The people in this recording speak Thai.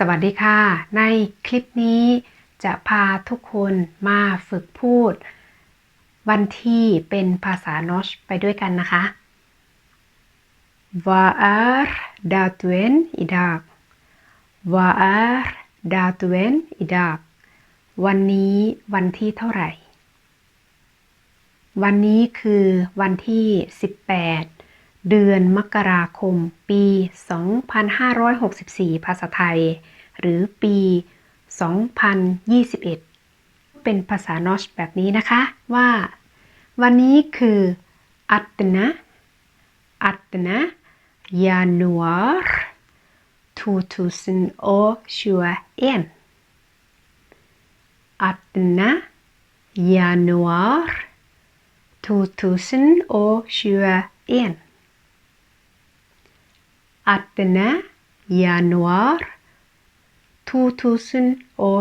สวัสดีค่ะ ในคลิปนี้จะพาทุกคนมาฝึกพูด วันที่เป็นภาษานอชไปด้วยกันนะคะ Vad är datuen idag? Vad är datuen idag? วันนี้วันที่เท่าไหร่ วันนี้คือวันที่ 18 เดือนมกราคม ปี 2564 ภาษาไทย หรือปี 2021 เป็นภาษานอชแบบนี้นะคะว่า วันนี้คืออัตนะอัตนะ januar 2021 18. januar 2021 አድነ ያንዋር ቱ ቱስን ኦ